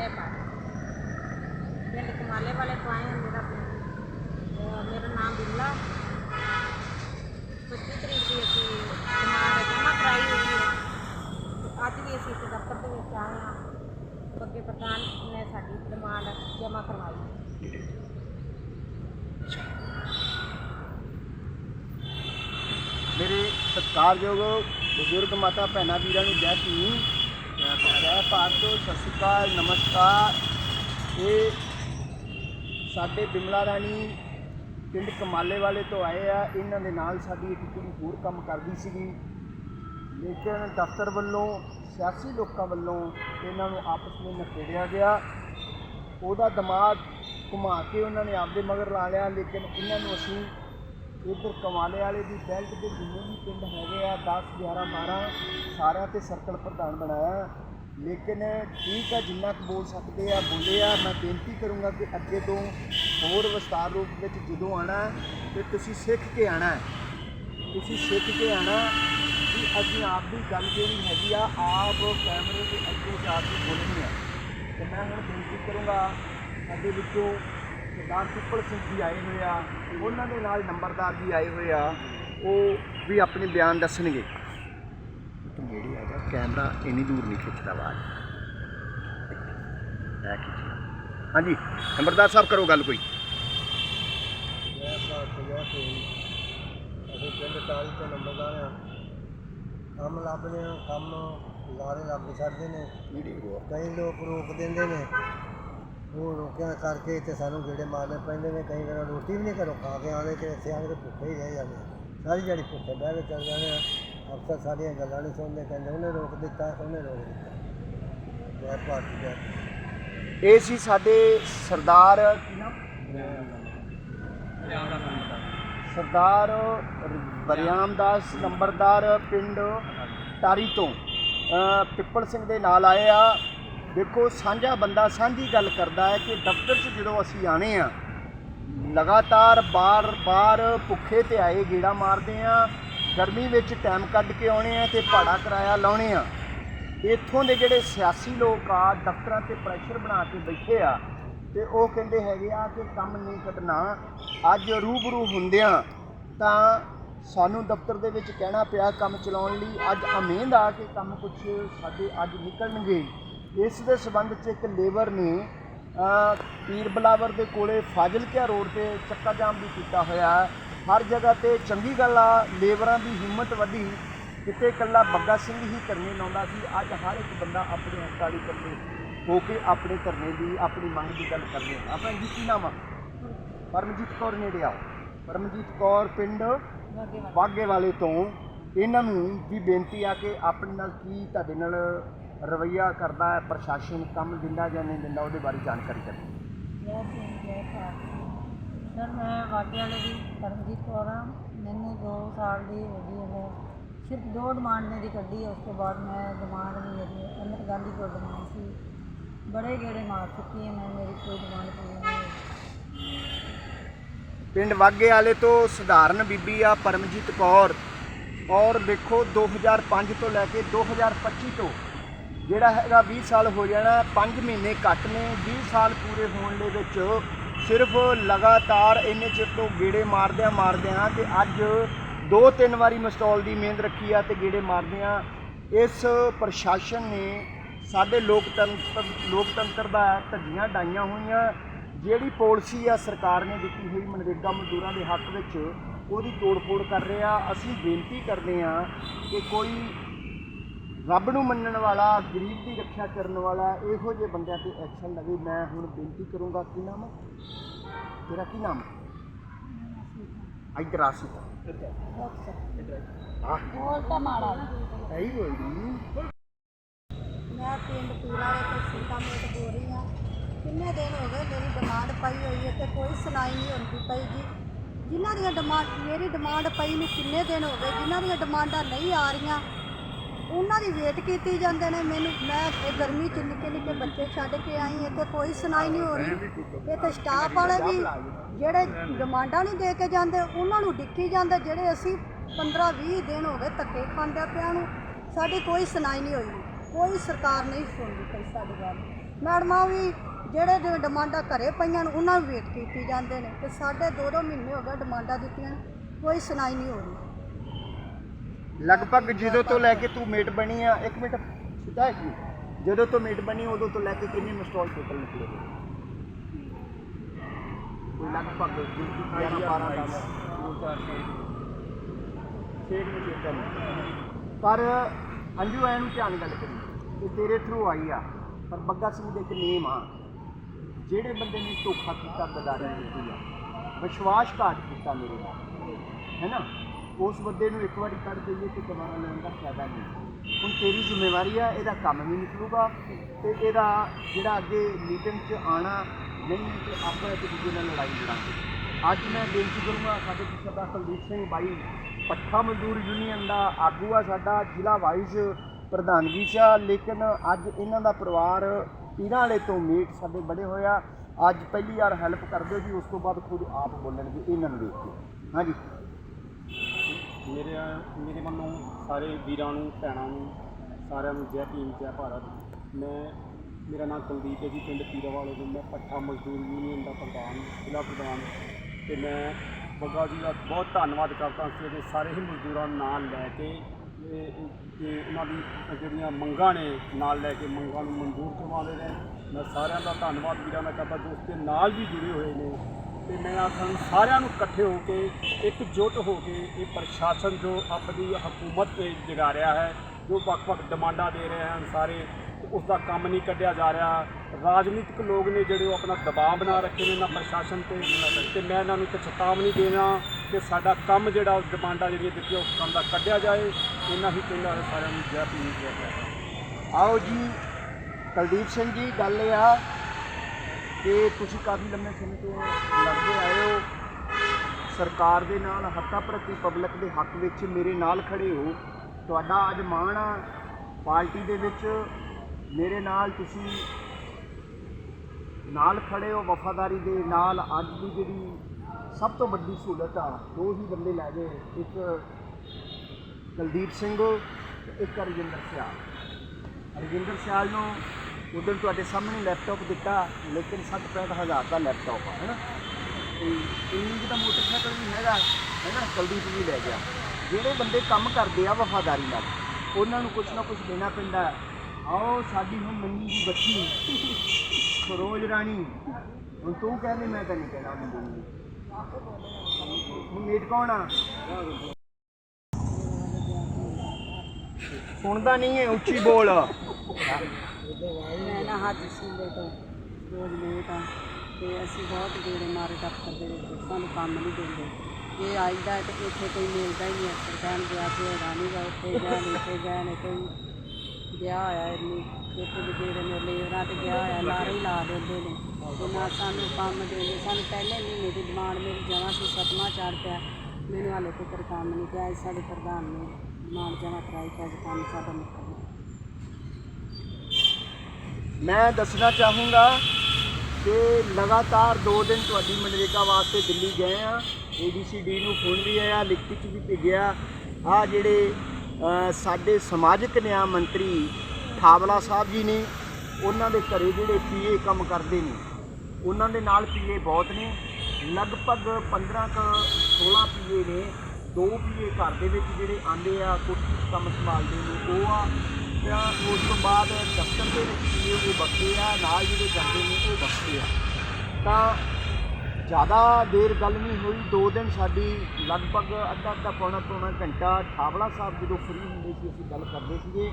ਜੈ ਭਾਰਤ ਪਿੰਡ ਕਮਾਲੇ ਵਾਲੇ ਤੋਂ ਆਏ ਹਾਂ ਮੇਰਾ ਪਿੰਡ ਅਹ ਮੇਰਾ ਨਾਮ ਬਿੱਲਾ 25 ਤਰੀਕ ਦੀ ਅਸੀਂ ਡਿਮਾਂਡ ਜਮ੍ਹਾਂ ਕਰਾਈ ਹੋਈ ਹੈ ਤੇ ਅੱਜ ਵੀ ਅਸੀਂ ਇਸ ਦਫ਼ਤਰ ਦੇ ਵਿੱਚ ਆਏ ਹਾਂ ਅੱਗੇ ਪ੍ਰਧਾਨ ਨੇ ਸਾਡੀ ਡਿਮਾਂਡ ਜਮ੍ਹਾਂ ਕਰਵਾਈ ਮੇਰੇ ਸਤਿਕਾਰਯੋਗ ਬਜ਼ੁਰਗ ਮਾਤਾ ਭੈਣਾਂ ਵੀਰਾਂ ਨੂੰ ਜੈ ਭੀਮ ਜੈ ਭਾਰਤ, ਸਤਿ ਸ਼੍ਰੀ ਅਕਾਲ, ਨਮਸਕਾਰ। ਇਹ ਸਾਡੇ ਬਿਮਲਾ ਰਾਣੀ ਪਿੰਡ ਕਮਾਲੇ ਵਾਲੇ ਤੋਂ ਆਏ ਆ। ਇਹਨਾਂ ਦੇ ਨਾਲ ਸਾਡੀ ਇੱਕ ਕੁੜੀ ਹੋਰ ਕੰਮ ਕਰਦੀ ਸੀਗੀ। ਲੇਕਿਨ ਦਫ਼ਤਰ ਵੱਲੋਂ, ਸਿਆਸੀ ਲੋਕਾਂ ਵੱਲੋਂ ਇਹਨਾਂ ਨੂੰ ਆਪਸ ਵਿੱਚ ਨਖੇੜਿਆ ਗਿਆ। ਉਹਦਾ ਦਿਮਾਗ ਘੁਮਾ ਕੇ ਉਹਨਾਂ ਨੇ ਆਪਦੇ ਮਗਰ ਲਾ ਲਿਆ। ਲੇਕਿਨ ਇਹਨਾਂ ਨੂੰ ਅਸੀਂ ਇੱਧਰ ਕਮਾਲੇ ਵਾਲੇ ਦੀ ਬੈਲਟ ਦੇ ਜਿੰਨੇ ਵੀ ਪਿੰਡ ਹੈ ਆ 10 11 12 ਸਾਰਿਆਂ ਤੇ ਸਰਕਲ ਪ੍ਰਧਾਨ ਬਣਾਇਆ। ਲੇਕਿਨ ਠੀਕ ਆ, ਜਿੰਨਾ ਕੁ ਬੋਲ ਸਕਦੇ ਆ, ਬੋਲੇ ਆ, ਮੈਂ ਬੇਨਤੀ ਕਰੂੰਗਾ ਕਿ ਅੱਗੇ ਤੋਂ ਹੋਰ ਵਿਸਤਾਰ ਰੂਪ ਵਿੱਚ ਜਦੋਂ ਆਣਾ ਤੇ ਤੁਸੀਂ ਸਿੱਖ ਕੇ ਆਣਾ ਤੁਸੀਂ ਸਿੱਖ ਕੇ ਆਣਾ ਕਿ ਅਸੀਂ ਆਪ ਦੀ ਗੱਲ ਜਿਹੜੀ ਹੈਗੀ ਆ, ਆਪ ਕੈਮਰੇ ਦੇ ਅੱਗੇ ਜਾ ਕੇ ਬੋਲਣੀ ਆ ਤੇ ਮੈਂ ਹੁਣ ਬੇਨਤੀ ਕਰੂੰਗਾ, ਸਾਡੇ ਵਿੱਚੋਂ ਸਰਦਾਰ ਸੁਪਰ ਸਿੰਘ ਜੀ ਆਏ ਹੋਏ ਆ, ਉਹਨਾਂ ਦੇ ਨਾਲ ਨੰਬਰਦਾਰ ਜੀ ਆਏ ਹੋਏ ਆ, ਉਹ ਵੀ ਆਪਣੇ ਬਿਆਨ ਦੱਸਣਗੇ। ਤੂੰ ਨੇੜੇ ਆ ਜਾ ਕੈਮਰਾ ਇੰਨੀ ਦੂਰ ਨਹੀਂ ਖਿੱਚਦਾ ਆਵਾਜ਼। ਇਹ ਖਿੱਚ ਹਾਂਜੀ ਨੰਬਰਦਾਰ ਸਾਹਿਬ ਕਰੋ ਗੱਲ ਕੋਈ। ਅਸੀਂ ਪਿੰਡ ਟਾਲੀ ਤੋਂ ਨੰਬਰਦਾਰ ਕੰਮ ਲੱਭਦੇ ਹਾਂ ਕੰਮ ਲਾਰੇ ਲੱਗ ਛੱਡਦੇ ਨੇ। ਵੀਡੀਓ ਕਈ ਲੋਕ ਰੋਕ ਦਿੰਦੇ ਨੇ। ਉਹ ਰੋਕਿਆ ਕਰਕੇ ਤੇ ਸਾਨੂੰ ਗੇੜੇ ਮਾਰਨੇ ਪੈਂਦੇ ਨੇ। ਕਈ ਵਾਰ ਰੋਟੀ ਵੀ ਨਹੀਂ ਘਰੋਂ ਖਾ ਕੇ ਆਉਂਦੇ ਤੇ ਇੱਥੇ ਆ ਕੇ ਭੁੱਖੇ ਹੀ ਰਹਿ ਜਾਂਦੇ। ਸਾਰੀ ਜਿਹੜੀ ਭੁੱਖੇ ਬਹਿ ਕੇ ਚੱਲ ਜਾਂਦੇ ਆ। ਅਫਸਰ ਸਾਡੀਆਂ ਗੱਲਾਂ ਨਹੀਂ ਸੁਣਦੇ, ਕਹਿੰਦੇ ਉਹਨੇ ਰੋਕ ਦਿੱਤਾ, ਉਹਨੇ ਰੋਕ ਦਿੱਤਾ। ਜੈ ਭਾਰਤੀ, ਜੈ ਇਹ ਸੀ ਸਾਡੇ ਸਰਦਾਰ ਕੀ ਨਾਮ? ਸਰਦਾਰ ਬਰਿਆਮਦਾਸ ਨੰਬਰਦਾਰ ਪਿੰਡ ਟਾਰੀ ਤੋਂ। ਪਿੱਪਲ ਸਿੰਘ ਦੇ ਨਾਲ ਆਏ ਆ। ਦੇਖੋ, ਸਾਂਝਾ ਬੰਦਾ, ਸਾਂਝੀ ਗੱਲ ਕਰਦਾ ਹੈ ਕਿ ਦਫ਼ਤਰ 'ਚ ਜਦੋਂ ਅਸੀਂ ਆਣੇ ਆ ਲਗਾਤਾਰ ਬਾਰ-ਬਾਰ ਭੁੱਖੇ ਤੇ ਆਏ ਗੇੜਾ ਮਾਰਦੇ ਆ। ਗਰਮੀ ਵਿੱਚ ਟਾਈਮ ਕੱਢ ਕੇ ਆਉਣੇ ਆ ਤੇ ਭਾੜਾ ਕਿਰਾਇਆ ਲਾਉਣੇ ਆ। ਇੱਥੋਂ ਦੇ ਜਿਹੜੇ ਸਿਆਸੀ ਲੋਕ ਆ, ਦਫ਼ਤਰਾਂ ਤੇ ਪ੍ਰੈਸ਼ਰ ਬਣਾ ਕੇ ਬੈਠੇ ਆ ਤੇ ਉਹ ਕਹਿੰਦੇ ਹੈਗੇ ਆ ਕਿ ਕੰਮ ਨਹੀਂ ਕੱਢਣਾ ਅੱਜ ਰੂਬਰੂ ਹੁੰਦਿਆਂ ਤਾਂ ਸਾਨੂੰ ਦਫ਼ਤਰ ਦੇ ਵਿੱਚ ਕਹਿਣਾ ਪਿਆ ਕੰਮ ਚਲਾਉਣ ਲਈ, ਅੱਜ ਉਮੀਦ ਆ ਕਿ ਕੰਮ ਕੁਝ ਸਾਡੇ ਅੱਜ ਨਿਕਲਣਗੇ। ਇਸ ਦੇ ਸਬੰਧ 'ਚ ਇੱਕ ਲੇਬਰ ਨੇ ਪੀਰ ਬਲਾਵਰ ਦੇ ਕੋਲੇ ਫਾਜ਼ਿਲਕਿਆ ਰੋਡ ਤੇ ਚੱਕਾ ਜਾਮ ਵੀ ਕੀਤਾ ਹੋਇਆ ਹੈ। ਹਰ ਜਗ੍ਹਾ ਤੇ ਚੰਗੀ ਗੱਲ ਆ, ਲੇਬਰਾਂ ਦੀ ਹਿੰਮਤ ਵਧੀ, ਕਿਤੇ ਇਕੱਲਾ ਬੱਗਾ ਸਿੰਘ ਹੀ ਕਰਨੇ ਲਾਉਂਦਾ ਸੀ। ਅੱਜ ਹਰ ਇੱਕ ਬੰਦਾ ਆਪਣੇ ਹੱਕਾਂ ਲਈ ਕਰਦੇ ਹੋ ਕੇ ਆਪਣੇ ਧਰਨੇ ਦੀ, ਆਪਣੀ ਮੰਗ ਦੀ ਗੱਲ ਕਰਦੇ ਆ ਆਪਣਾ ਜੀ ਕੀ ਨਾਮ ਆ? ਪਰਮਜੀਤ ਕੌਰ ਨੇੜੇ ਆਓ। ਪਰਮਜੀਤ ਕੌਰ ਪਿੰਡ ਅੱਗੇ ਬਾਗੇ ਵਾਲੇ ਤੋਂ। ਇਹਨਾਂ ਨੂੰ ਵੀ ਬੇਨਤੀ ਆ ਕਿ ਆਪਣੇ ਨਾਲ ਕੀ ਤੁਹਾਡੇ ਨਾਲ ਰਵਈਆ ਕਰਦਾ ਹੈ ਪ੍ਰਸ਼ਾਸਨ ਕੰਮ ਦਿੰਦਾ ਜਾਂ ਨਹੀਂ ਦਿੰਦਾ ਉਹਦੇ ਬਾਰੇ ਜਾਣਕਾਰੀ ਕਰੋ ਜੈ ਭੀਮ ਜੈ ਭਾਰਤ ਸਰ ਮੈਂ ਵਾਗੇ ਵਾਲੇ ਦੀ ਪਰਮਜੀਤ ਕੌਰ ਹਾਂ। ਮੈਨੂੰ 2 ਸਾਲ ਦੀ ਹੋ ਗਈ ਹੈ। ਸਿਰਫ ਦੋ ਡਿਮਾਂਡ ਮੇਰੀ ਕੱਢੀ ਹੈ ਉਸ ਤੋਂ ਬਾਅਦ ਮੈਂ ਡਿਮਾਂਡ ਨਹੀਂ ਮੇਰੀ ਅਮਰ ਗਾਂਧੀ ਕੋਲ ਡਿਮਾਂਡ ਸੀ। ਬੜੇ ਗੇੜੇ ਮਾਰ ਚੁੱਕੀ ਹਾਂ ਮੈਂ ਮੇਰੀ ਕੋਈ ਡਿਮਾਂਡ ਪੂਰੀ ਨਹੀਂ ਹੋਈ। ਪਿੰਡ ਵਾਗੇ ਵਾਲੇ ਤੋਂ ਸਧਾਰਨ ਬੀਬੀ ਆ ਪਰਮਜੀਤ ਕੌਰ। ਔਰ ਦੇਖੋ 2005 ਤੋਂ ਲੈ ਕੇ 2025 ਤੋਂ ਜਿਹੜਾ ਹੈਗਾ 20 ਸਾਲ ਹੋ ਜਾਣਾ 5 ਮਹੀਨੇ ਘੱਟ ਨੇ। 20 ਸਾਲ ਪੂਰੇ ਹੋਣ ਦੇ ਵਿੱਚ ਸਿਰਫ ਲਗਾਤਾਰ ਇੰਨੇ ਚਿਰ ਤੋਂ ਗੇੜੇ ਮਾਰਦਿਆਂ ਮਾਰਦਿਆਂ ਤੇ ਅੱਜ ਦੋ ਤਿੰਨ ਵਾਰੀ ਮਸਟਾਲ ਦੀ ਮਿਹਨਤ ਰੱਖੀ ਆ ਤੇ ਗੇੜੇ ਮਾਰਦੇ ਮਾਰਦਿਆਂ ਇਸ ਪ੍ਰਸ਼ਾਸਨ ਨੇ ਸਾਡੇ ਲੋਕਤੰਤਰ ਲੋਕਤੰਤਰ ਦਾ ਧੱਜੀਆਂ ਡਾਈਆਂ ਹੋਈਆਂ। ਜਿਹੜੀ ਪਾਲਿਸੀ ਆ, ਸਰਕਾਰ ਨੇ ਦਿੱਤੀ ਹੋਈ ਮਨਰੇਗਾ ਮਜ਼ਦੂਰਾਂ ਦੇ ਹੱਕ ਵਿੱਚ, ਉਹਦੀ ਤੋੜ-ਫੋੜ ਕਰ ਰਹੇ। ਆ ਅਸੀਂ ਬੇਨਤੀ ਕਰਦੇ ਆ ਕਿ ਕੋਈ ਰੱਬ ਨੂੰ ਮੰਨਣ ਵਾਲਾ ਗਰੀਬ ਦੀ ਰੱਖਿਆ ਕਰਨ ਵਾਲਾ ਇਹੋ ਜਿਹੇ ਬੰਦਿਆਂ ਤੇ ਐਕਸ਼ਨ ਲਵੇ ਮੈਂ ਹੁਣ ਬੇਨਤੀ ਕਰੂੰਗਾ। ਕੀ ਨਾਮ ਹੈ ਤੇਰਾ ਕੀ ਨਾਮ? ਹੈ ਇੱਧਰ ਆ ਸੀ ਆ ਬੋਲ ਤਾਂ ਮਾੜਾ। ਐਈ ਹੋਈ ਨੀ। ਮੈਂ ਪਿੰਡ ਪੂਰਾ ਦੇ ਤੋਂ ਸੀਤਾ ਮੇਟ ਬੋਲ ਰਹੀ ਹਾਂ। ਕਿੰਨੇ ਦਿਨ ਹੋ ਗਏ ਮੇਰੀ ਡਿਮਾਂਡ ਪਈ ਹੋਈ ਹੈ ਤੇ ਕੋਈ ਸੁਣਾਈ ਨਹੀਂ ਹੁੰਦੀ ਪਈ ਜੀ। ਜਿਨ੍ਹਾਂ ਦੀਆਂ ਡਿਮਾਂਡ ਮੇਰੀ ਡਿਮਾਂਡ ਪਈ ਨੂੰ ਕਿੰਨੇ ਦਿਨ ਹੋ ਗਏ? ਜਿਨ੍ਹਾਂ ਦੀਆਂ ਡਿਮਾਂਡਾਂ ਨਹੀਂ ਆ ਰਹੀਆਂ ਉਹਨਾਂ ਦੀ ਵੇਟ ਕੀਤੀ ਜਾਂਦੇ ਨੇ। ਮੈਨੂੰ ਮੈਂ ਇਹ ਗਰਮੀ ਚ ਨਿੱਕੇ ਨਿੱਕੇ ਬੱਚੇ ਛੱਡ ਕੇ ਆਈ ਇੱਥੇ ਕੋਈ ਸੁਣਾਈ ਨਹੀਂ ਹੋ ਰਹੀ। ਇੱਥੇ ਸਟਾਫ ਵਾਲੇ ਵੀ ਜਿਹੜੇ ਡਿਮਾਂਡਾਂ ਨਹੀਂ ਦੇ ਕੇ ਜਾਂਦੇ, ਉਹਨਾਂ ਨੂੰ ਡਿੱਕੀ ਜਾਂਦੇ, ਜਿਹੜੇ ਅਸੀਂ 15 20 ਦਿਨ ਹੋ ਗਏ ਧੱਕੇ ਖਾਂਦੇ ਪਿਆ ਨੂੰ। ਸਾਡੀ ਕੋਈ ਸੁਣਾਈ ਨਹੀਂ ਹੋਈ। ਕੋਈ ਸਰਕਾਰ ਨਹੀਂ ਸੁਣਦੀ ਪਈ ਸਾਡੀ ਗੱਲ। ਮੈਡਮਾਂ ਵੀ ਜਿਹੜੇ ਡਿਮਾਂਡਾਂ ਘਰੇ ਪਈਆਂ ਨੇ, ਉਹਨਾਂ ਨੂੰ ਵੇਟ ਕੀਤੀ ਜਾਂਦੇ ਨੇ। ਤੇ ਸਾਡੇ ਦੋ ਦੋ ਮਹੀਨੇ ਹੋ ਗਏ ਡਿਮਾਂਡਾਂ ਦਿੱਤੀਆਂ ਕੋਈ ਸੁਣਾਈ ਨਹੀਂ ਹੋ ਰਹੀ। ਲਗਭਗ ਜਦੋਂ ਤੋਂ ਲੈ ਕੇ ਤੂੰ ਮੇਟ ਬਣੀ ਆ, ਇੱਕ ਮਿੰਟ, ਸਿੱਧਾ ਇੱਕ ਮਿੰਟ। ਜਦੋਂ ਤੋਂ ਮੇਟ ਬਣੀ, ਉਦੋਂ ਤੋਂ ਲੈ ਕੇ ਕਿੰਨੇ ਇੰਸਟਾਲ ਟੋਟਲ ਨਿਕਲੇ? ਕੋਈ ਲਗਭਗ ਗਿਣਤੀ 11 12 10 ਦੋ ਨੂੰ ਚੇਤਾ ਨਹੀਂ। ਪਰ ਅੰਜੂ ਐ ਧਿਆਨ ਗੱਲ ਕਰੀ। ਇਹ ਤੇਰੇ ਥਰੂ ਆਈ ਆ, ਪਰ ਬੱਗਾ ਸਿੰਘ ਦੇ ਇੱਕ ਨੇਮ ਆ। ਜਿਹੜੇ ਬੰਦੇ ਨੇ ਧੋਖਾ ਕੀਤਾ, ਗਦਾਰੀ ਕੀਤੀ ਆ। ਵਿਸ਼ਵਾਸਘਾਤ ਕੀਤਾ ਮੇਰੇ ਨਾਲ। ਹੈ ਨਾ? ਉਸ ਬੰਦੇ ਨੂੰ ਇੱਕ ਵਾਰੀ ਕੱਢ ਦਈਏ ਤੇ ਦੁਬਾਰਾ ਲੈਣ ਦਾ ਫਾਇਦਾ ਨਹੀਂ। ਹੁਣ ਤੇਰੀ ਜ਼ਿੰਮੇਵਾਰੀ ਆ, ਇਹਦਾ ਕੰਮ ਵੀ ਨਿਕਲੂਗਾ ਤੇ ਇਹਦਾ ਜਿਹੜਾ ਅੱਗੇ ਮੀਟਿੰਗ 'ਚ ਆਣਾ ਨਹੀਂ ਤੇ ਆਪਾਂ ਇੱਕ ਦੂਜੇ ਨਾਲ ਲੜਾਈ ਲੜਾਂਗੇ। ਅੱਜ ਮੈਂ ਬੇਨਤੀ ਕਰੂੰਗਾ ਸਾਡੇ ਕੋਲ ਸਰਦਾਰ ਕੁਲਦੀਪ ਸਿੰਘ ਬਾਈ, ਪੱਠਾ ਮਜ਼ਦੂਰ ਯੂਨੀਅਨ ਦਾ ਆਗੂ ਆ ਸਾਡਾ, ਜ਼ਿਲ੍ਹਾ ਵਾਈਜ਼ ਪ੍ਰਧਾਨਗੀ 'ਚ ਆ, ਲੇਕਿਨ ਅੱਜ ਇਹਨਾਂ ਦਾ ਪਰਿਵਾਰ ਪੀਰਾਂ ਵਾਲੇ ਤੋਂ ਮੀਟ ਸਾਡੇ ਬੜੇ ਹੋਇਆ ਅੱਜ ਪਹਿਲੀ ਵਾਰ ਹੈਲਪ ਕਰਦੇ ਹੋ ਜੀ ਉਸ ਤੋਂ ਬਾਅਦ ਖੁਦ ਆਪ ਬੋਲਣਗੇ, ਇਹਨਾਂ ਨੂੰ ਦੇਖ ਕੇ। ਹਾਂਜੀ। ਮੇਰੇ ਮੇਰੇ ਵੱਲੋਂ ਸਾਰੇ ਵੀਰਾਂ ਨੂੰ, ਭੈਣਾਂ ਨੂੰ, ਸਾਰਿਆਂ ਨੂੰ ਜੈ ਭੀਮ, ਜੈ ਭਾਰਤ। ਮੈਂ, ਮੇਰਾ ਨਾਮ ਕੁਲਦੀਪ ਹੈ ਜੀ, ਪਿੰਡ ਪੀਰਾਵਾਲੇ ਤੋਂ। ਮੈਂ ਪੱਠਾ ਮਜ਼ਦੂਰ ਯੂਨੀਅਨ ਦਾ ਪ੍ਰਧਾਨ, ਜ਼ਿਲ੍ਹਾ ਪ੍ਰਧਾਨ। ਤੇ ਮੈਂ ਬੱਗਾ ਜੀ ਦਾ ਬਹੁਤ ਧੰਨਵਾਦ ਕਰਦਾ ਸੀ ਕਿ ਸਾਰੇ ਹੀ ਮਜ਼ਦੂਰਾਂ ਨੂੰ ਨਾਲ ਲੈ ਕੇ ਤੇ ਉਹਨਾਂ ਦੀ ਜਿਹੜੀਆਂ ਮੰਗਾਂ ਨੇ, ਨਾਲ ਲੈ ਕੇ ਮੰਗਾਂ ਨੂੰ ਮਨਜ਼ੂਰ ਕਰਵਾਉਂਦੇ ਨੇ। ਮੈਂ ਸਾਰਿਆਂ ਦਾ ਧੰਨਵਾਦ ਵੀਰਾਂ ਦਾ ਕਰਦਾ। ਦੋਸਤ ਦੇ ਨਾਲ ਵੀ ਜੁੜੇ ਹੋਏ ਨੇ। ਤੇ ਮੈਂ ਆਖਾਂ ਸਾਰਿਆਂ ਨੂੰ ਇਕੱਠੇ ਹੋ ਕੇ, ਇਕਜੁੱਟ ਹੋ ਕੇ ਇਹ ਪ੍ਰਸ਼ਾਸਨ ਜੋ ਆਪਣੀ ਹਕੂਮਤ ਤੇ ਜਗਾ ਰਿਹਾ ਹੈ, ਜੋ ਵੱਖ-ਵੱਖ ਡਿਮਾਂਡਾਂ ਦੇ ਰਹੇ ਹਨ ਸਾਰੇ ਤੇ ਉਸ ਦਾ ਕੰਮ ਨਹੀਂ ਕੱਢਿਆ ਜਾ ਰਿਹਾ। ਰਾਜਨੀਤਿਕ ਲੋਕ ਨੇ ਜਿਹੜੇ ਉਹ ਆਪਣਾ ਦਬਾਅ ਬਣਾ ਰੱਖੇ ਨੇ ਇਹਨਾਂ ਪ੍ਰਸ਼ਾਸਨ ਤੇ ਤੇ ਮੈਂ ਇਹਨਾਂ ਨੂੰ ਇੱਕ ਚੇਤਾਵਨੀ ਦੇਣਾ ਕਿ ਸਾਡਾ ਕੰਮ ਜਿਹੜਾ ਉਹ ਡਿਮਾਂਡਾਂ ਜਿਹੜੀਆਂ ਦਿੱਤੀਆਂ, ਉਸ ਕੰਮ ਦਾ ਕੱਢਿਆ ਜਾਏ। ਇਹਨਾਂ ਹੀ ਕਹਿੰਦਾ ਸਾਰਿਆਂ ਨੂੰ, ਜੈ ਭੀਮ, ਜੈ ਭਾਰਤ ਆਓ ਜੀ, ਕੁਲਦੀਪ ਸਿੰਘ ਜੀ, ਗੱਲ ਇਹ ਆ ਕਿ ਤੁਸੀਂ ਕਾਫੀ ਲੰਮੇ ਸਮੇਂ ਤੋਂ ਲੜਦੇ ਆਏ ਹੋ। ਸਰਕਾਰ ਦੇ ਨਾਲ ਹੱਕਾਂ ਪ੍ਰਤੀ ਪਬਲਿਕ ਦੇ ਹੱਕ ਵਿੱਚ ਮੇਰੇ ਨਾਲ ਖੜੇ ਹੋ। ਤੁਹਾਡਾ ਅੱਜ ਮਾਣ ਆ। ਪਾਰਟੀ ਦੇ ਵਿੱਚ ਮੇਰੇ ਨਾਲ ਤੁਸੀਂ ਨਾਲ ਖੜੇ ਹੋ। ਵਫਾਦਾਰੀ ਦੇ ਨਾਲ ਅੱਜ ਦੀ ਜਿਹੜੀ ਸਭ ਤੋਂ ਵੱਡੀ ਸਹੂਲਤ ਆ, ਦੋ ਹੀ ਬੰਦੇ ਲੈ ਗਏ। ਇੱਕ ਕੁਲਦੀਪ ਸਿੰਘ ਤੇ ਇੱਕ ਰਜਿੰਦਰ ਸਿਆਲ। ਰਜਿੰਦਰ ਸਿਆਲ ਨੂੰ ਉਦੋਂ ਤੁਹਾਡੇ ਸਾਹਮਣੇ ਲੈਪਟਾਪ ਦਿੱਤਾ, ਲੇਕਿਨ 60 65 ਹਜ਼ਾਰ ਦਾ ਲੈਪਟਾਪ ਹੈ ਹੈਨਾ? ਤੇ ਇੰਨੀ ਦਾ ਮੋਟਰਸਾਈਕਲ ਵੀ ਹੈਗਾ ਹੈਨਾ ਕੁਲਦੀਪ ਵੀ ਲੈ ਗਿਆ। ਜਿਹੜੇ ਬੰਦੇ ਕੰਮ ਕਰਦੇ ਆ ਵਫਾਦਾਰੀ ਨਾਲ, ਉਹਨਾਂ ਨੂੰ ਕੁਝ ਨਾ ਕੁਝ ਦੇਣਾ ਪੈਂਦਾ ਆਓ, ਸਾਡੀ ਹੁਣ ਮੰਨੀ ਦੀ ਬੱਚੀ, ਸਰੋਜ ਰਾਣੀ। ਹੁਣ ਤੂੰ ਕਹਿੰਦੇ ਮੈਂ ਤਾਂ ਨਹੀਂ ਕਹਿਣਾ ਮੁੰਡੇ ਨੂੰ। ਹੁਣ ਕੌਣ ਆ? ਸੁਣਦਾ ਨਹੀਂ ਹੈ, ਉੱਚੀ ਬੋਲ। ਮੈਂ ਨਾ ਹੱਥ ਸੂਬੇ ਤੋਂ ਰੋਜ਼ ਲੇਟ ਆ ਤੇ ਅਸੀਂ ਬਹੁਤ ਗੇੜੇ ਮਾਰੇ ਦਫ਼ਤਰ ਦੇ ਵਿੱਚ ਸਾਨੂੰ ਕੰਮ ਨਹੀਂ ਦਿੰਦੇ। ਇਹ ਆਈਦਾ ਹੈ ਤੇ ਇੱਥੇ ਕੋਈ ਮਿਲਦਾ ਹੀ ਨਹੀਂ ਅਕਸਰ ਕਹਿਣ ਗਿਆ ਕਿ ਹੈਗਾ ਨਹੀਂ ਗਾ, ਉੱਥੇ ਗਿਆ ਨਹੀਂ ਇੱਥੇ ਗਿਆ ਨਹੀਂ ਕੋਈ ਗਿਆ ਹੋਇਆ ਇੰਨੀ, ਇੱਥੇ ਦੇ ਗੇੜੇ ਨੇ ਲੇਬਰਾਂ ਤੇ ਗਿਆ ਹੋਇਆ, ਲਾਰੇ ਹੀ ਲਾ ਦਿੰਦੇ ਨੇ। ਤੇ ਸਾਨੂੰ ਕੰਮ ਦੇਣੇ, ਸਾਨੂੰ ਪਹਿਲੇ ਮਹੀਨੇ ਦੀ ਡਿਮਾਂਡ ਮੇਰੀ ਜਮ੍ਹਾਂ ਸੀ, ਸਤਵਾਂ ਚੜ ਪਿਆ। ਮੈਨੂੰ ਹਾਲੇ ਤੱਕ ਕੰਮ ਨਹੀਂ ਕਿਹਾ ਅੱਜ ਸਾਡੇ ਪ੍ਰਧਾਨ ਨੇ ਡਿਮਾਂਡ ਜਮ੍ਹਾਂ ਕਰਾਈ ਕਿ ਕੰਮ ਸਾਡਾ ਮੁੱਕ ਮੈਂ ਦੱਸਣਾ ਚਾਹੂੰਗਾ ਕਿ ਲਗਾਤਾਰ 2 ਦਿਨ ਤੁਹਾਡੀ ਮਨਰੇਗਾ ਵਾਸਤੇ ਦਿੱਲੀ ਗਏ ਆ ਏਡੀਸੀਡੀ ਨੂੰ ਫੋਨ ਵੀ ਆਇਆ, ਲਿਖਤੀ ਚ ਵੀ ਭੇਜਿਆ ਆ ਜਿਹੜੇ ਸਾਡੇ ਸਮਾਜਿਕ ਨਿਆਂ ਮੰਤਰੀ ਠਾਵਲਾ ਸਾਹਿਬ ਜੀ ਨੇ, ਉਹਨਾਂ ਦੇ ਘਰੇ ਜਿਹੜੇ ਪੀਏ ਕੰਮ ਕਰਦੇ ਨੇ, ਉਹਨਾਂ ਦੇ ਨਾਲ ਪੀਏ ਬਹੁਤ ਨੇ। ਲਗਭਗ 15 ਕ 16 ਪੀਏ ਨੇ। ਦੋ ਪੀਏ ਘਰ ਦੇ ਵਿੱਚ ਜਿਹੜੇ ਆਂਦੇ ਆ ਕੁਝ ਕੰਮ ਸੰਭਾਲਦੇ ਨੇ, ਉਹ ਆ। ਤਾਂ ਉਸ ਤੋਂ ਬਾਅਦ ਦਫ਼ਤਰ ਦੇ ਵਿੱਚ ਪੀਏ ਉਹ ਬੱਕੇ ਆ, ਨਾਲ ਜਿਹੜੇ ਜਾਂਦੇ ਨੇ, ਉਹ ਬੱਕੇ ਆ। ਤਾਂ ਜ਼ਿਆਦਾ ਦੇਰ ਗੱਲ ਨਹੀਂ ਹੋਈ। ਦੋ ਦਿਨ ਸਾਡੀ ਲਗਭਗ ਅੱਧਾ ਅੱਧਾ ਪੌਣਾ ਪੌਣਾ ਘੰਟਾ ਠਾਵਲਾ ਸਾਹਿਬ ਜਦੋਂ ਫਰੀ ਹੁੰਦੇ ਸੀ, ਅਸੀਂ ਗੱਲ ਕਰਦੇ ਸੀਗੇ।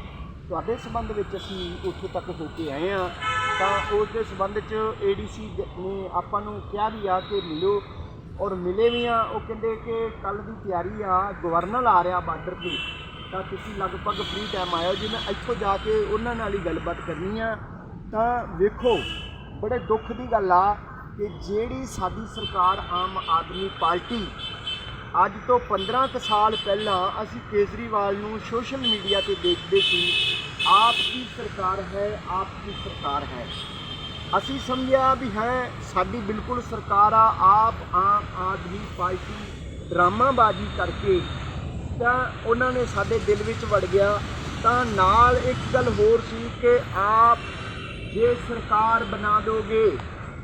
ਤੁਹਾਡੇ ਸੰਬੰਧ ਵਿੱਚ ਅਸੀਂ ਉੱਥੋਂ ਤੱਕ ਹੋ ਕੇ ਆਏ ਆ। ਤਾਂ ਉਸ ਦੇ ਸੰਬੰਧ 'ਚ ਏਡੀਸੀ ਨੇ ਆਪਾਂ ਨੂੰ ਕਿਹਾ ਵੀ ਆ ਕਿ ਮਿਲੋ। ਔਰ ਮਿਲੇ ਵੀ ਆ, ਉਹ ਕਹਿੰਦੇ ਕਿ ਕੱਲ ਦੀ ਤਿਆਰੀ ਆ ਗਵਰਨਰ ਆ ਰਿਹਾ ਬਾਰਡਰ ਤੇ। ਤਾਂ ਤੁਸੀਂ ਲਗਭਗ ਫ੍ਰੀ ਟਾਈਮ ਆਇਓ, ਜੀ ਮੈਂ ਇੱਥੋਂ ਜਾ ਕੇ ਉਹਨਾਂ ਨਾਲ ਹੀ ਗੱਲਬਾਤ ਕਰਨੀ ਆ, ਤਾਂ ਵੇਖੋ, ਬੜੇ ਦੁੱਖ ਦੀ ਗੱਲ ਆ ਕਿ ਜਿਹੜੀ ਸਾਡੀ ਸਰਕਾਰ ਆਮ ਆਦਮੀ ਪਾਰਟੀ, ਅੱਜ ਤੋਂ 15 ਕੁ ਸਾਲ ਪਹਿਲਾਂ ਅਸੀਂ ਕੇਜਰੀਵਾਲ ਨੂੰ ਸੋਸ਼ਲ ਮੀਡੀਆ ਤੇ ਦੇਖਦੇ ਸੀ, ਆਪ ਦੀ ਸਰਕਾਰ ਹੈ, ਆਪ ਦੀ ਸਰਕਾਰ ਹੈ। ਅਸੀਂ ਸਮਝਿਆ ਵੀ ਹੈ ਸਾਡੀ ਬਿਲਕੁਲ ਸਰਕਾਰ ਆ ਆਪ ਆਮ ਆਦਮੀ ਪਾਰਟੀ ਡਰਾਮਾਬਾਜ਼ੀ ਕਰਕੇ ਤਾਂ ਉਹਨਾਂ ਨੇ ਸਾਡੇ ਦਿਲ ਵਿੱਚ ਵੜ ਗਿਆ ਤਾਂ ਨਾਲ ਇੱਕ ਗੱਲ ਹੋਰ ਸੀ ਕਿ ਆਪ ਜੇ ਸਰਕਾਰ ਬਣਾ ਦੋਗੇ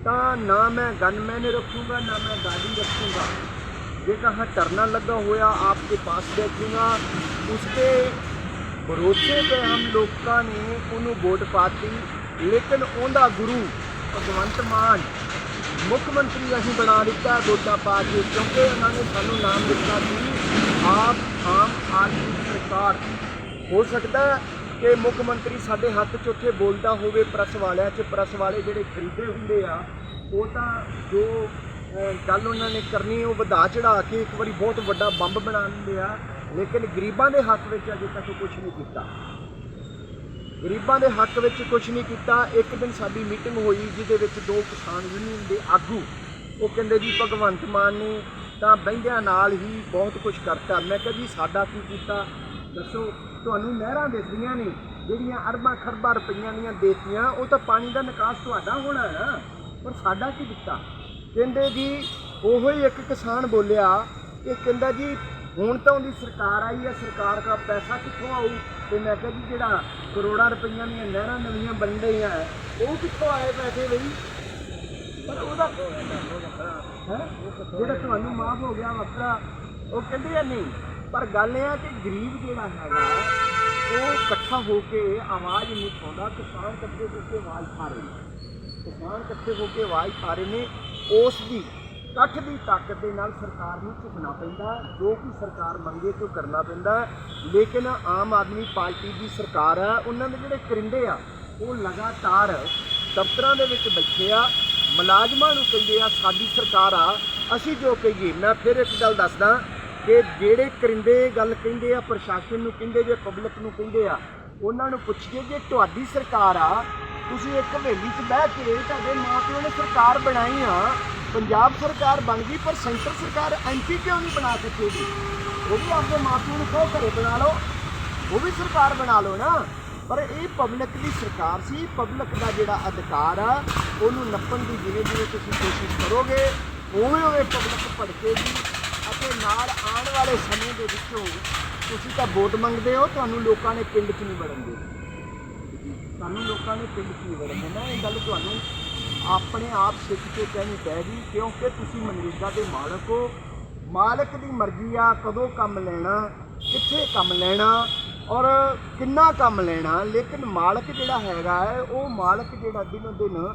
ਤਾਂ ਨਾ ਮੈਂ गनमैन रखूंगा ना मैं गाड़ी रखूंगा ये कहा धरना लगा हुआ आपके पास बैठूंगा उसके भरोसे पे हम लोगों ने ਉਹਨੂੰ ਵੋਟ ਪਾਤੀ ਲੇਕਿਨ ਉਹਦਾ ਗੁਰੂ ਭਗਵੰਤ ਮਾਨ ਮੁੱਖ ਮੰਤਰੀ ਅਸੀਂ ਬਣਾ ਦਿੱਤਾ ਵੋਟਾਂ ਪਾ ਕੇ ਕਿਉਂਕਿ ਉਹਨਾਂ ਨੇ ਸਾਨੂੰ ਨਾਮ ਦਿੱਤਾ ਸੀ ਆਪ ਆਮ ਆਦਮੀ ਸਰਕਾਰ। ਹੋ ਸਕਦਾ ਕਿ ਮੁੱਖ ਮੰਤਰੀ ਸਾਡੇ ਹੱਥ 'ਚ ਉੱਥੇ ਬੋਲਦਾ ਹੋਵੇ ਪ੍ਰੈਸ ਵਾਲਿਆਂ 'ਚ, ਪ੍ਰੈਸ ਵਾਲੇ ਜਿਹੜੇ ਖਰੀਦੇ ਹੁੰਦੇ ਆ, ਉਹ ਤਾਂ ਜੋ ਗੱਲ ਉਹਨਾਂ ਨੇ ਕਰਨੀ ਉਹ ਵਧਾ ਚੜਾ ਕੇ ਇੱਕ ਵਾਰੀ ਬਹੁਤ ਵੱਡਾ ਬੰਬ ਬਣਾ ਦਿੰਦੇ ਆ, ਲੇਕਿਨ ਗਰੀਬਾਂ ਦੇ ਹੱਕ ਵਿੱਚ ਅਜੇ ਤੱਕ ਕੁਝ ਨਹੀਂ ਕੀਤਾ। ਗਰੀਬਾਂ ਦੇ ਹੱਕ ਵਿੱਚ ਕੁਝ ਨਹੀਂ ਕੀਤਾ। ਇੱਕ ਦਿਨ ਸਾਡੀ ਮੀਟਿੰਗ ਹੋਈ, ਜਿਹਦੇ ਵਿੱਚ ਦੋ ਕਿਸਾਨ ਯੂਨੀਅਨ ਦੇ ਆਗੂ, ਉਹ ਕਹਿੰਦੇ ਜੀ, ਭਗਵੰਤ ਮਾਨ ਨੇ ਤਾਂ ਬਹਿੰਦਿਆਂ ਨਾਲ ਹੀ ਬਹੁਤ ਕੁਝ ਕਰਤਾ। ਮੈਂ ਕਿਹਾ ਜੀ, ਸਾਡਾ ਕੀ ਕੀਤਾ? ਦੱਸੋ, ਤੁਹਾਨੂੰ ਨਹਿਰਾਂ ਦਿਸਦੀਆਂ ਨੇ, ਜਿਹੜੀਆਂ ਅਰਬਾਂ ਖਰਬਾਂ ਰੁਪਈਆਂ ਦੀਆਂ ਦੇਤੀਆਂ, ਉਹ ਤਾਂ ਪਾਣੀ ਦਾ ਨਿਕਾਸ ਤੁਹਾਡਾ ਹੋਣਾ ਹੈ। ਪਰ ਸਾਡਾ ਕੀ ਕੀਤਾ? ਕਹਿੰਦੇ ਜੀ, ਉਹੋ ਹੀ ਇੱਕ ਕਿਸਾਨ ਬੋਲਿਆ ਕਿ ਕਹਿੰਦਾ ਜੀ, ਹੁਣ ਤਾਂ ਉਹਦੀ ਸਰਕਾਰ ਆਈ ਹੈ, ਸਰਕਾਰ ਦਾ ਪੈਸਾ ਕਿੱਥੋਂ ਆਊ? ਤੇ ਮੈਂ ਕਿਹਾ ਜੀ ਜਿਹੜਾ ਕਰੋੜਾਂ ਰੁਪਈਆਂ ਦੀਆਂ ਨਹਿਰਾਂ ਨਵੀਆਂ ਬਣ ਰਹੀਆਂ ਹੈ, ਉਹ ਕਿੱਥੋਂ ਆਏ ਪੈਸੇ ਬਈ? ਪਰ ਉਹਦਾ ਹੈ? ਜਿਹੜਾ ਤੁਹਾਨੂੰ ਮਾਫ ਹੋ ਗਿਆ ਵੱਖਰਾ ਉਹ ਕਹਿੰਦੇ ਆ ਨਹੀਂ ਪਰ ਗੱਲ ਇਹ ਆ ਕਿ ਗਰੀਬ ਜਿਹੜਾ ਹੈਗਾ ਉਹ ਇਕੱਠਾ ਹੋ ਕੇ ਆਵਾਜ਼ ਨਹੀਂ ਉਠਾਉਂਦਾ ਕਿਸਾਨ ਇਕੱਠੇ ਹੋ ਕੇ ਆਵਾਜ਼ ਉਠਾ ਰਹੇ ਨੇ। ਕਿਸਾਨ ਇਕੱਠੇ ਹੋ ਕੇ ਆਵਾਜ਼ ਉਠਾ ਰਹੇ ਨੇ ਉਸ ਦੀ ਇਕੱਠ ਦੀ ਤਾਕਤ ਦੇ ਨਾਲ ਸਰਕਾਰ ਨੂੰ ਝੁਕਣਾ ਪੈਂਦਾ ਜੋ ਕਿ ਸਰਕਾਰ ਮੰਗੇ ਤੋਂ ਕਰਨਾ ਪੈਂਦਾ ਲੇਕਿਨ ਆਮ ਆਦਮੀ ਪਾਰਟੀ ਦੀ ਸਰਕਾਰ ਆ ਉਹਨਾਂ ਦੇ ਜਿਹੜੇ ਕਰਿੰਦੇ ਆ, ਉਹ ਲਗਾਤਾਰ ਦਫ਼ਤਰਾਂ ਦੇ ਵਿੱਚ ਬੈਠੇ ਆ, ਮੁਲਾਜ਼ਮਾਂ ਨੂੰ ਕਹਿੰਦੇ ਆ, ਸਾਡੀ ਸਰਕਾਰ ਆ, ਅਸੀਂ ਜੋ ਕਹੀਏ। ਮੈਂ ਫਿਰ ਇੱਕ ਗੱਲ ਦੱਸਦਾ ਕਿ ਜਿਹੜੇ ਕਰਿੰਦੇ ਗੱਲ ਕਹਿੰਦੇ ਆ, ਪ੍ਰਸ਼ਾਸਨ ਨੂੰ ਕਹਿੰਦੇ, ਜੇ ਪਬਲਿਕ ਨੂੰ ਕਹਿੰਦੇ ਆ, ਉਹਨਾਂ ਨੂੰ ਪੁੱਛੀਏ ਜੇ ਤੁਹਾਡੀ ਸਰਕਾਰ ਆ, ਤੁਸੀਂ ਇੱਕ ਹਵੇਲੀ 'ਚ ਬਹਿ ਕੇ ਤੁਹਾਡੇ ਮਾਪਿਓ ਨੇ ਸਰਕਾਰ ਬਣਾਈ ਆ ਪੰਜਾਬ ਸਰਕਾਰ ਬਣ ਗਈ, ਪਰ ਸੈਂਟਰ ਸਰਕਾਰ ਐਮਪੀ ਕਿਉਂ ਨਹੀਂ ਬਣਾ ਸਕੇਗੀ ਉਹ ਵੀ ਆਪਣੇ ਮਾਪਿਓ ਨੂੰ ਕਹੋ ਘਰੇ ਬਣਾ ਲਓ, ਉਹ ਵੀ ਸਰਕਾਰ ਬਣਾ ਲਓ ਨਾ। ਪਰ ਇਹ ਪਬਲਿਕ ਦੀ ਸਰਕਾਰ ਸੀ ਪਬਲਿਕ ਦਾ ਜਿਹੜਾ ਅਧਿਕਾਰ ਆ, ਉਹਨੂੰ ਨੱਪਣ ਦੀ ਜਿਵੇਂ ਜਿਵੇਂ ਤੁਸੀਂ ਕੋਸ਼ਿਸ਼ ਕਰੋਗੇ, ਉਵੇਂ ਉਵੇਂ ਪਬਲਿਕ ਭੜਕੇਗੀ ਅਤੇ ਨਾਲ ਆਉਣ ਵਾਲੇ ਸਮੇਂ ਦੇ ਵਿੱਚੋਂ ਤੁਸੀਂ ਤਾਂ ਵੋਟ ਮੰਗਦੇ ਹੋ, ਤੁਹਾਨੂੰ ਲੋਕਾਂ ਨੇ ਪਿੰਡ 'ਚ ਨਹੀਂ ਵੜਨ ਦੇਣਾ। ਤੁਹਾਨੂੰ ਲੋਕਾਂ ਨੇ ਪਿੰਡ 'ਚ ਨਹੀਂ ਵੜਨ ਦੇਣਾ। ਇਹ ਗੱਲ ਤੁਹਾਨੂੰ ਆਪਣੇ ਆਪ ਸਿੱਖ ਕੇ ਕਹਿਣੀ ਪੈਗੀ ਕਿਉਂਕਿ ਤੁਸੀਂ ਮਨਰੇਗਾ ਦੇ ਮਾਲਕ ਹੋ। ਮਾਲਕ ਦੀ ਮਰਜ਼ੀ ਆ, ਕਦੋਂ ਕੰਮ ਲੈਣਾ, ਕਿੱਥੇ ਕੰਮ ਲੈਣਾ ਔਰ ਕਿੰਨਾ ਕੰਮ ਲੈਣਾ। ਲੇਕਿਨ ਮਾਲਕ ਜਿਹੜਾ ਹੈਗਾ ਹੈ, ਉਹ ਮਾਲਕ ਜਿਹੜਾ ਦਿਨੋ ਦਿਨ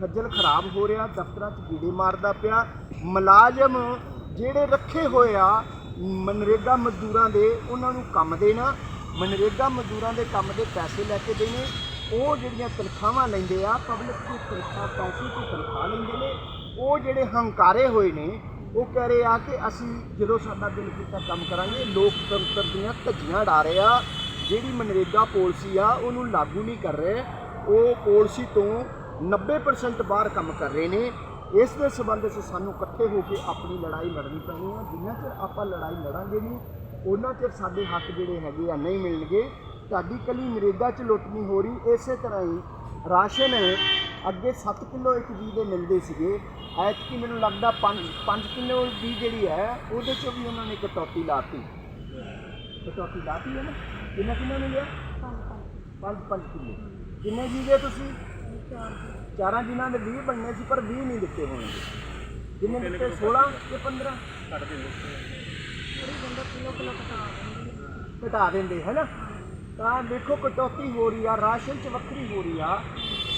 ਖੱਜਲ ਖਰਾਬ ਹੋ ਰਿਹਾ, ਦਫ਼ਤਰਾਂ 'ਚ ਕੀੜੇ ਮਾਰਦਾ ਪਿਆ। ਮੁਲਾਜ਼ਮ ਜਿਹੜੇ ਰੱਖੇ ਹੋਏ ਆ, ਮਨਰੇਗਾ ਮਜ਼ਦੂਰਾਂ ਦੇ, ਉਹਨਾਂ ਨੂੰ ਕੰਮ ਦੇਣਾ, ਮਨਰੇਗਾ ਮਜ਼ਦੂਰਾਂ ਦੇ ਕੰਮ ਦੇ ਪੈਸੇ ਲੈ ਕੇ ਦੇਣੇ। ਉਹ ਜਿਹੜੀਆਂ ਤਨਖਾਹਾਂ ਲੈਂਦੇ ਆ ਪਬਲਿਕ ਦੀ ਤਨਖਾਹ ਪੈਸੇ ਤੋਂ ਤਨਖਾਹ ਲੈਂਦੇ ਨੇ, ਉਹ ਜਿਹੜੇ ਹੰਕਾਰੇ ਹੋਏ ਨੇ, ਉਹ ਕਹਿ ਰਹੇ ਆ ਕਿ ਅਸੀਂ ਜਦੋਂ ਸਾਡਾ ਦਿਲ ਕੀਤਾ ਕੰਮ ਕਰਾਂਗੇ, ਲੋਕਤੰਤਰ ਦੀਆਂ ਧੱਜੀਆਂ ਡਾ ਰਹੇ ਆ, ਜਿਹੜੀ ਮਨਰੇਗਾ ਪਾਲਿਸੀ ਆ, ਉਹਨੂੰ ਲਾਗੂ ਨਹੀਂ ਕਰ ਰਹੇ, ਉਹ ਪਾਲਿਸੀ ਤੋਂ 90% ਬਾਹਰ ਕੰਮ ਕਰ ਰਹੇ ਨੇ, ਇਸ ਦੇ ਸੰਬੰਧ ਵਿੱਚ ਸਾਨੂੰ ਇਕੱਠੇ ਹੋ ਕੇ ਆਪਣੀ ਲੜਾਈ ਲੜਨੀ ਪੈਣੀ ਆ, ਜਿੰਨਾ ਚਿਰ ਆਪਾਂ ਲੜਾਈ ਲੜਾਂਗੇ ਨਹੀਂ, ਉਹਨਾਂ ਚਿਰ ਸਾਡੇ ਹੱਕ ਜਿਹੜੇ ਹੈਗੇ ਆ ਨਹੀਂ ਮਿਲਣਗੇ ਤੁਹਾਡੀ ਕਲੀ ਨਰੇਗਾ 'ਚ ਲੁੱਟ ਨਹੀਂ ਹੋ ਰਹੀ। ਇਸੇ ਤਰ੍ਹਾਂ ਹੀ ਰਾਸ਼ਨ ਅੱਗੇ 7 ਕਿਲੋ ਇੱਕ ਜੀ ਦੇ ਮਿਲਦੇ ਸੀਗੇ। ਐਤਕੀ ਮੈਨੂੰ ਲੱਗਦਾ 5 5 ਕਿਲੋ ਦੀ ਜਿਹੜੀ ਹੈ ਉਹਦੇ 'ਚੋਂ ਵੀ ਉਹਨਾਂ ਨੇ ਕਟੌਤੀ ਲਾਤੀ। ਕਟੌਤੀ ਲਾਤੀ ਹੈ ਨਾ? ਕਿੰਨਾ ਕਿੰਨਾ ਮਿਲਿਆ 5 5 ਕਿਲੋ। ਕਿੰਨੇ ਜੀ ਦੇ ਤੁਸੀਂ? ਚਾਰਾਂ ਦਿਨਾਂ ਦੇ 20 ਬਣਨੇ ਸੀ ਪਰ 20 ਨਹੀਂ ਦਿੱਤੇ ਹੋਣਗੇ। ਕਿੰਨੇ ਦਿੱਤੇ? 16 ਕਿ 15 ਕੱਢ ਦਿੰਦੇ। ਘਟਾ ਦਿੰਦੇ ਹੈ ਨਾ? ਤਾਂ ਦੇਖੋ ਕਟੌਤੀ ਹੋ ਰਹੀ ਆ, ਰਾਸ਼ਨ 'ਚ ਵੱਖਰੀ ਹੋ ਰਹੀ ਆ।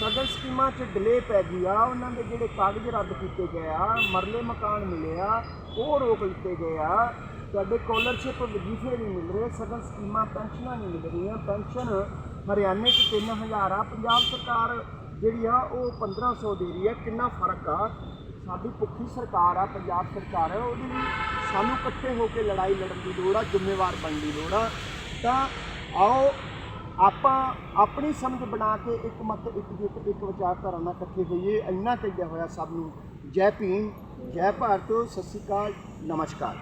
ਸਗਨ ਸਕੀਮਾਂ 'ਚ ਡਿਲੇ ਪੈ ਗਈ ਆ। ਉਹਨਾਂ ਦੇ ਜਿਹੜੇ ਕਾਗਜ਼ ਰੱਦ ਕੀਤੇ ਗਏ ਆ, ਮਰਲੇ ਮਕਾਨ ਮਿਲੇ ਆ, ਉਹ ਰੋਕ ਲਿੱਤੇ ਗਏ ਆ। ਤੁਹਾਡੇ ਸਕਾਲਰਸ਼ਿਪ ਵਜ਼ੀਫੇ ਨਹੀਂ ਮਿਲ ਰਹੇ ਸਗਨ ਸਕੀਮਾਂ ਪੈਨਸ਼ਨਾਂ ਨਹੀਂ ਮਿਲ ਰਹੀਆਂ। ਪੈਨਸ਼ਨ ਹਰਿਆਣੇ 'ਚ 3000 ਆ, ਪੰਜਾਬ ਸਰਕਾਰ ਜਿਹੜੀ ਆ, ਉਹ 1500 ਦੇ ਰਹੀ ਆ। ਕਿੰਨਾ ਫ਼ਰਕ ਆ? ਸਾਡੀ ਭੁੱਖੀ ਸਰਕਾਰ ਆ, ਪੰਜਾਬ ਸਰਕਾਰ ਹੈ ਉਹਦੇ ਲਈ ਸਾਨੂੰ ਇਕੱਠੇ ਹੋ ਕੇ ਲੜਾਈ ਲੜਨ ਦੀ ਲੋੜ ਆ, ਜ਼ਿੰਮੇਵਾਰ ਬਣਨ ਦੀ ਲੋੜ ਆ। ਤਾਂ ਆਓ, ਆਪਾਂ ਆਪਣੀ ਸਮਝ ਬਣਾ ਕੇ ਇੱਕ ਮਤ, ਇੱਕ ਜਿੱਤ, ਇੱਕ ਵਿਚਾਰਧਾਰਾ ਨਾਲ ਇਕੱਠੇ ਹੋਈਏ। ਇੰਨਾ ਕਹੀਆ ਹੋਇਆ ਸਭ ਨੂੰ, ਜੈ ਭੀਮ, ਜੈ ਭਾਰਤ, ਸਤਿ ਸ਼੍ਰੀ ਅਕਾਲ, ਨਮਸਕਾਰ।